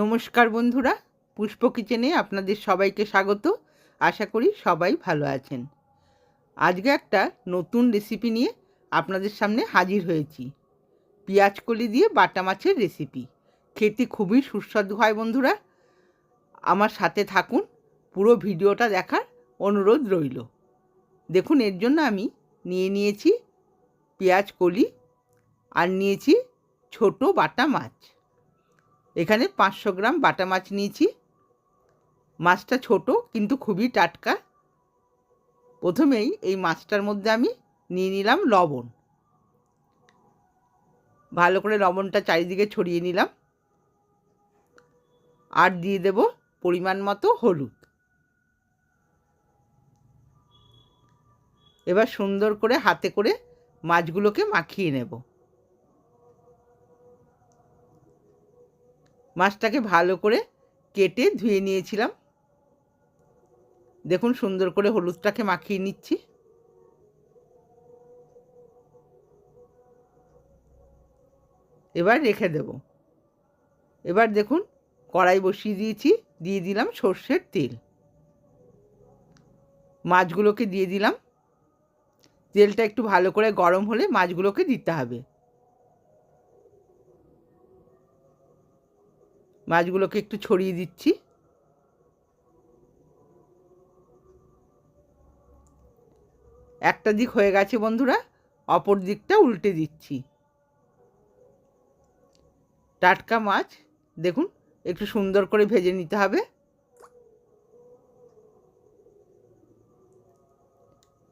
নমস্কার বন্ধুরা, পুষ্প কিচেনে আপনাদের সবাইকে স্বাগত। আশা করি সবাই ভালো আছেন। আজকে একটা নতুন রেসিপি নিয়ে আপনাদের সামনে হাজির হয়েছি। পেঁয়াজ কলি দিয়ে বাটা মাছের রেসিপি খেতে খুবই সুস্বাদু হয় বন্ধুরা। আমার সাথে থাকুন, পুরো ভিডিওটা দেখার অনুরোধ রইল। দেখুন, এর জন্য আমি নিয়ে নিয়েছি পেঁয়াজ কলি আর নিয়েছি ছোট বাটা মাছ। এখানে পাঁচশো গ্রাম বাটা মাছ নিয়েছি। মাছটা ছোট, কিন্তু খুবই টাটকা। প্রথমেই এই মাছটার মধ্যে আমি নিয়ে নিলাম লবণ। ভালো করে লবণটা চারিদিকে ছড়িয়ে নিলাম। আর দিয়ে দেব পরিমাণ মতো হলুদ। এবার সুন্দর করে হাতে করে মাছগুলোকে মাখিয়ে নেব। মাছটাকে ভালো করে কেটে ধুয়ে নিয়েছিলাম। দেখুন সুন্দর করে হলুদটাকে মাখিয়ে নিচ্ছি। এবার রেখে দেব। এবার দেখুন কড়াই বসিয়ে দিয়েছি, দিয়ে দিলাম সর্ষের তেল। মাছগুলোকে দিয়ে দিলাম। তেলটা একটু ভালো করে গরম হলে মাছগুলোকে দিতে হবে। মাছগুলোকে একটু ছড়িয়ে দিচ্ছি। একটা দিক হয়ে গেছে বন্ধুরা, অপর দিকটা উল্টে দিচ্ছি। টাটকা মাছ, দেখুন, একটু সুন্দর করে ভেজে নিতে হবে।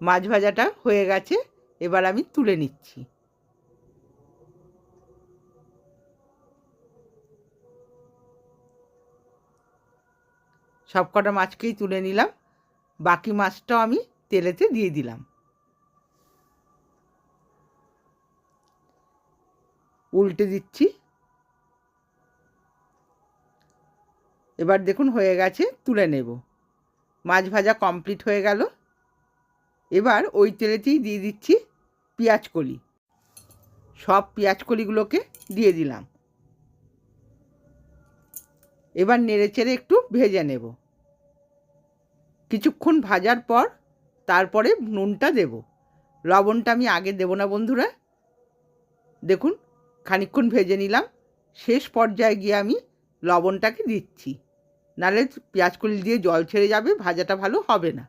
মাছ ভাজাটা হয়ে গেছে, এবার আমি তুলে নিচ্ছি। সব কটা মাছকেই তুলে নিলাম। বাকি মাছটাও আমি তেলেতে দিয়ে দিলাম। উল্টে দিচ্ছি। এবার দেখুন হয়ে গেছে, তুলে নেব। মাছ ভাজা কমপ্লিট হয়ে গেল। এবার ওই তেলেতেই দিয়ে দিচ্ছি পেঁয়াজ কলি। সব পেঁয়াজ কলিগুলোকে দিয়ে দিলাম। এবার নেড়ে চেড়ে একটু ভেজে নেব। কিছুক্ষণ ভাজার পর তারপরে নুনটা দেব। লবণটা আমি আগে দেব না বন্ধুরা। দেখুন খানিক্ষণ ভেজে নিলাম। শেষ পর্যায়ে গিয়ে আমি লবণটাকে দিচ্ছি। নাহলে পেঁয়াজকলি দিয়ে জল ছেড়ে যাবে, ভাজাটা ভালো হবে না।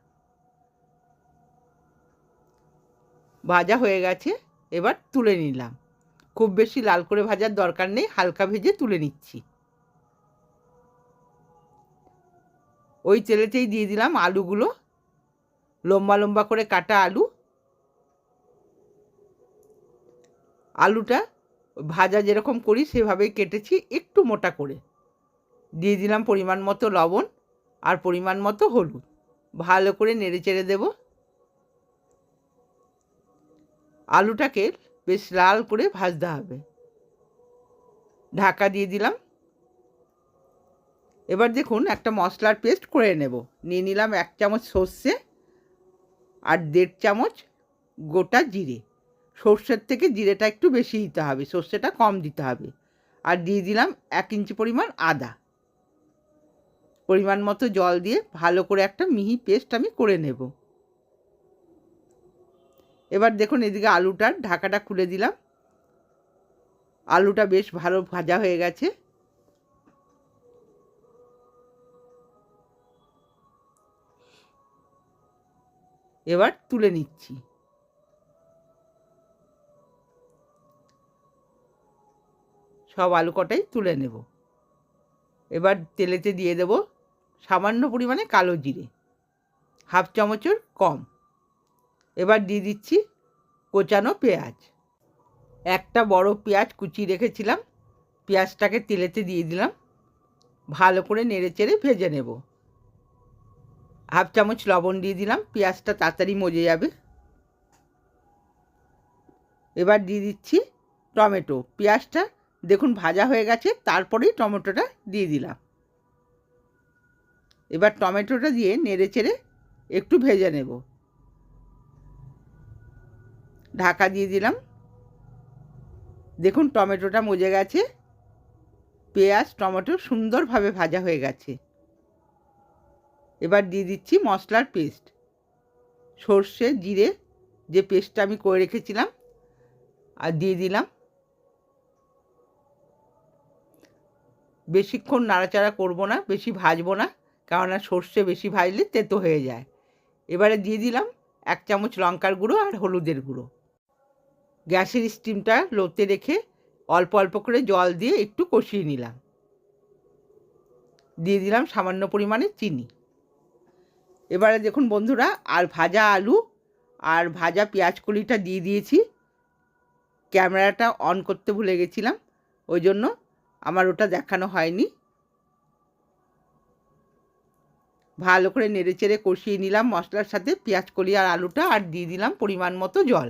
ভাজা হয়ে গেছে, এবার তুলে নিলাম। খুব বেশি লাল করে ভাজার দরকার নেই, হালকা ভেজে তুলে নিচ্ছি। ওই তেলেতেই দিয়ে দিলাম আলুগুলো। লম্বা লম্বা করে কাটা আলু। আলুটা ভাজা যেরকম করি সেভাবেই কেটেছি একটু মোটা করে। দিয়ে দিলাম পরিমাণ মতো লবণ আর পরিমাণ মতো হলুদ। ভালো করে নেড়ে চেড়ে দেব। আলুটাকে বেশ লাল করে ভাজতে হবে। ঢাকা দিয়ে দিলাম। এবার দেখুন একটা মশলার পেস্ট করে নেব। নিয়ে নিলাম এক চামচ সর্ষে আর দেড় চামচ গোটা জিরে। সর্ষের থেকে জিরেটা একটু বেশি দিতে হবে, সর্ষেটা কম দিতে হবে। আর দিয়ে দিলাম এক ইঞ্চি পরিমাণ আদা। পরিমাণ মতো জল দিয়ে ভালো করে একটা মিহি পেস্ট আমি করে নেব। এবার দেখুন এদিকে আলুটার ঢাকাটা খুলে দিলাম। আলুটা বেশ ভালো ভাজা হয়ে গেছে। এবার তুলে নিচ্ছি। সব আলু কটাই তুলে নেব। এবার তেলেতে দিয়ে দেব সামান্য পরিমাণে কালো জিরে, হাফ চামচের কম। এবার দিয়ে দিচ্ছি কোচানো পেঁয়াজ। একটা বড় পেঁয়াজ কুচি রেখেছিলাম, পেঁয়াজটাকে তেলেতে দিয়ে দিলাম, ভালো করে নেড়ে চেড়ে ভেজে নেব। হাফ চামচ লবণ দিয়ে দিলাম, পেঁয়াজটা তাড়াতাড়ি মজে যাবে। এবার দিয়ে দিচ্ছি টমেটো, পেঁয়াজটা দেখুন ভাজা হয়ে গেছে, তারপরেই টমেটোটা দিয়ে দিলাম। এবার টমেটোটা দিয়ে নেড়ে চেড়ে একটু ভেজে নেব। ঢাকা দিয়ে দিলাম। দেখুন টমেটোটা মজে গেছে, পেঁয়াজ, টমেটো সুন্দরভাবে ভাজা হয়ে গেছে। এবার দিয়ে দিচ্ছি মশলার পেস্ট। সর্ষে, জিরে, যে পেস্টটা আমি করে রেখেছিলাম, আর দিয়ে দিলাম। বেশিক্ষণ নাড়াচাড়া করব না, বেশি ভাজবো না কেননা সর্ষে বেশি ভাজলে তেতো হয়ে যায়। এবারে দিয়ে দিলাম এক চামচ লঙ্কার গুঁড়ো আর হলুদের গুঁড়ো। গ্যাসের স্টিমটা লোতে রেখে অল্প অল্প করে জল দিয়ে একটু কষিয়ে নিলাম। দিয়ে দিলাম সামান্য পরিমাণে চিনি। এবারে দেখুন বন্ধুরা, আর ভাজা আলু আর ভাজা পেঁয়াজ কলিটা দিয়ে দিয়েছি। ক্যামেরাটা অন করতে ভুলে গেছিলাম, ওই জন্য আমার ওটা দেখানো হয়নি। ভালো করে নেড়ে চেড়ে কষিয়ে নিলাম মশলার সাথে পেঁয়াজ কলি আর আলুটা আর দিয়ে দিলাম পরিমাণ মতো জল।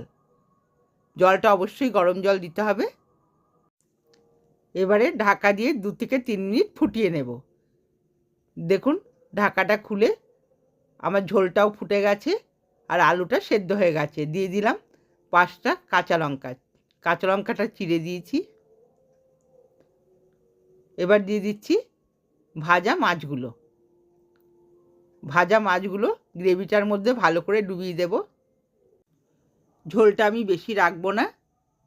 জলটা অবশ্যই গরম জল দিতে হবে। এবারে ঢাকা দিয়ে দু থেকে তিন মিনিট ফুটিয়ে নেব। দেখুন, ঢাকাটা খুলে আমার ঝোলটাও ফুটে গেছে আর আলুটা সেদ্ধ হয়ে গেছে। দিয়ে দিলাম পাঁচটা কাঁচা লঙ্কা। কাঁচা লঙ্কাটা চিড়ে দিয়েছি। এবার দিয়ে দিচ্ছি ভাজা মাছগুলো। ভাজা মাছগুলো গ্রেভিটার মধ্যে ভালো করে ডুবিয়ে দেব। ঝোলটা আমি বেশি রাখব না,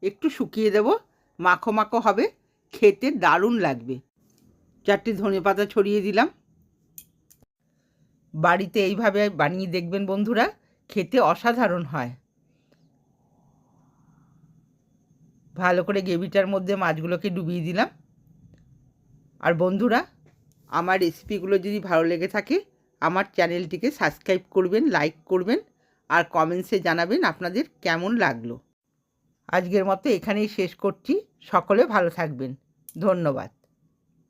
একটু শুকিয়ে দেব, মাখো মাখো হবে, খেতে দারুণ লাগবে। চারটে ধনে পাতা ছড়িয়ে দিলাম। বাড়িতে এইভাবে বানিয়ে দেখবেন বন্ধুরা, খেতে অসাধারণ হয়। ভালো করে গ্রেভিটার মধ্যে মাছগুলোকে ডুবিয়ে দিলাম। আর বন্ধুরা, আমার রেসিপিগুলো যদি ভালো লেগে থাকে, আমার চ্যানেলটিকে সাবস্ক্রাইব করবেন, লাইক করবেন, আর কমেন্টসে জানাবেন আপনাদের কেমন লাগল। আজকের মতো এখানেই শেষ করছি। সকলে ভালো থাকবেন। ধন্যবাদ।